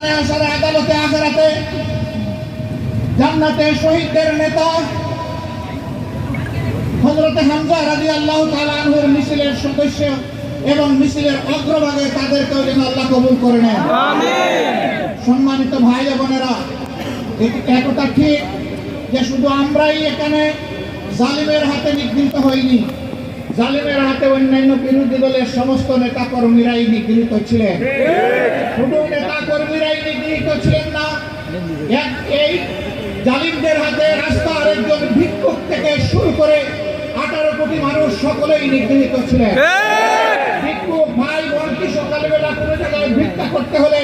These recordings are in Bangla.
আসরে আদালতে আখেরাতে জান্নাতে শহীদদের নেতা হজরতে হামজা রাজি আল্লাহ তালানহুর মিছিলের সদস্য এবং মিছিলের অগ্রভাগে তাদেরকেও যেন আল্লাহ কবুল করে নেন। সম্মানিত ভাই বোনেরা এটি ঠিক যে শুধু আমরাই এখানে জালিমের হাতে নিগৃহীত হইনি জালিমের হাতে অন্যান্য বিরোধী দলের সমস্ত নেতা কর্মীরাই নিগৃহীত ছিলেন। শুধু ছিলেন না এই জালিমদের হাতে রাস্তা আরেকজন ভিক্ষুক থেকে শুরু করে আঠারো কোটি মানুষ সকলেই নিগৃহীত ছিলেন। ভিক্ষুক ভাই বোন কি সকালে কোনো জায়গায় ভিক্ষা করতে হলে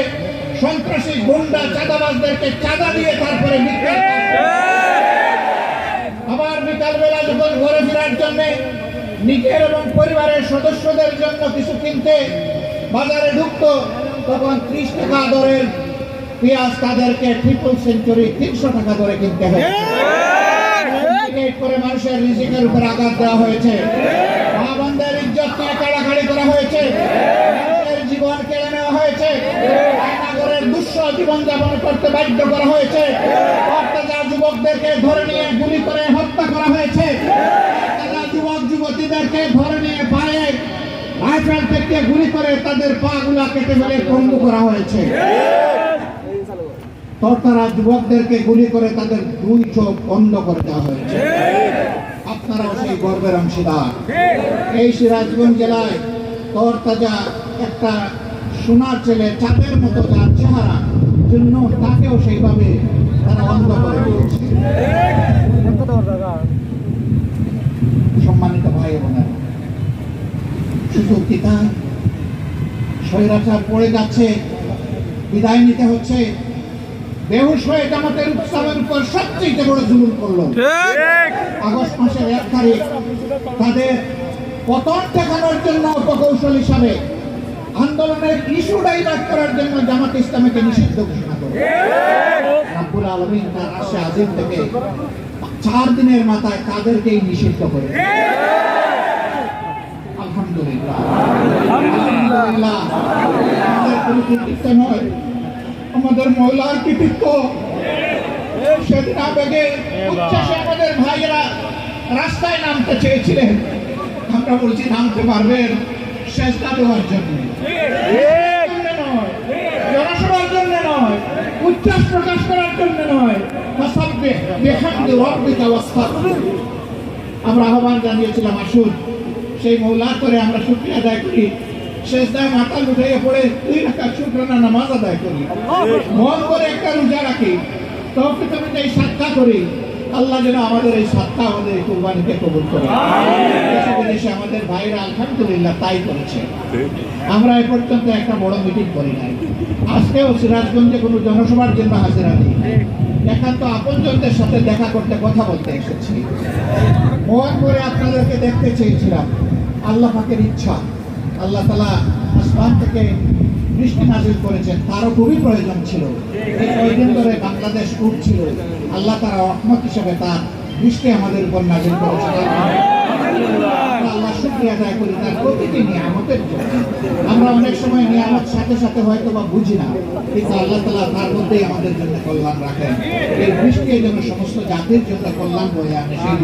সন্ত্রাসী গুন্ডা চাঁদাবাজদেরকে চাঁদা দিয়ে তারপরে ভিক্ষা আবার বিকাল বেলা যখন ঘরে ফেরার জন্য নিজের এবং পরিবারের সদস্যদের জন্য কিছু কিনতে বাজারে ঢুকতো তখন ত্রিশ টাকা দরের পেঁয়াজ তাদেরকে ট্রিপল সেঞ্চুরি তিনশো টাকা দরে কিনতে হয়েছে। করে মানুষের রিজিকের উপর আঘাত দেওয়া হয়েছে। মা বোনদের ইজ্জত নিয়ে কাড়াকাড়ি করা হয়েছে। জীবন কেড়ে নেওয়া হয়েছে। নাগরের দুঃস্ব জীবন যাপন করতে বাধ্য করা হয়েছে। অত্যাচার যুবকদেরকে ধরে নিয়ে গুলি করে হত্যা করা হয়েছে। যুবক যুবতীদেরকে ধরে নিয়ে পায়ে রাইফেল থেকে গুলি করে তাদের পা গুলা কেটে ফেলে পঙ্গু করা হয়েছে। তরতারা যুবকদেরকে গুলি করে তাদের দুই চোখ বন্ধ করে দেওয়া হয়েছে। আপনারাও সেই গর্বের অংশীদার। এই সিরাজগঞ্জ জেলায় তরতাজা একটা সোনার ছেলে চাঁদের মতো যার চেহারা জন্য তাকেও সেইভাবে তারা অন্ধ করে দিয়েছে। সম্মানিত ভাই বোনেরা, শুধু কি তাই? পড়ে যাচ্ছে, বিদায় নিতে হচ্ছে। বেহুশ হয়ে জামাতের উৎসবের উপর সবচেয়ে বড় জুলুম করল। আগস্ট মাসের এক তারিখ তাদের পতন ঠেকানোর জন্য উপকৌশল হিসাবে আন্দোলনের ইস্যু ডাইভার্ট করার জন্য জামাত ইসলামীকে নিষিদ্ধ ঘোষণা করে রাব্বুল আলমিন তার আশে আজিম থেকে চার দিনের মাথায় তাদেরকেই নিষিদ্ধ করে আলহামদুলিল্লাহ। আলহামদুলিল্লাহ। আমাদের কোনো নয়। আমাদের মহিলার কৃতিত্ব। সেদিন আবেগে উচ্ছ্বাসে আমাদের ভাইয়েরা রাস্তায় নামতে চেয়েছিলেন। আমরা বলছি নামতে পারবেন চেষ্টা দেওয়ার জন্য। জন্য নয়, জনসভার জন্য নয় উচ্ছ্বাস প্রকাশ করার জন্য নয়। ফাসাব্বিহ বিহামদি রাব্বিকা ওয়াস্তাগফির। আমরা আহ্বান জানিয়েছিলাম আসুন সেই মৌলার করে আমরা শুক্রিয়া আদায় করি। শেষ দায় মাথা উঠাইয়ে পড়ে দুই রাখা শুক্রানা নামাজ আদায় করি। মন করে একটা রোজা রাখি। তবে তুমি এই সাক্ষা করি আল্লাহ যেন আমাদের এই সাক্ষা আমাদের এই কুরবানিকে কবুল করে। দেশে আমাদের ভাইরা আলহামদুলিল্লাহ তাই করেছে। আমরা এ পর্যন্ত একটা বড় মিটিং করি নাই। আজকেও সিরাজগঞ্জে কোনো জনসভার জন্য হাজিরা নেই। একান্ত আপনজনদের সাথে দেখা করতে কথা বলতে এসেছি। মন করে আপনাদেরকে দেখতে চেয়েছিলাম। আল্লাহ পাকের ইচ্ছা। আল্লাহ তালা আসমান থেকে বৃষ্টি নাজিল করেছেন, তারও খুবই প্রয়োজন ছিল। এই কয়েকদিন ধরে বাংলাদেশ উঠছিল। আল্লাহ তারা রহমত হিসেবে তার বৃষ্টি আমাদের উপর নাজিল করেছেন। আল্লাহ শুক্রিয়া আদায় করি তার প্রতিটি নিয়ামতের জন্য। আমরা অনেক সময় নিয়ামত সাথে সাথে হয়তো বা বুঝি না, কিন্তু আল্লাহ তালা তার মধ্যেই আমাদের জন্য কল্যাণ রাখেন। এই বৃষ্টি যেন সমস্ত জাতির জন্য কল্যাণ বয়ে আনে, সেই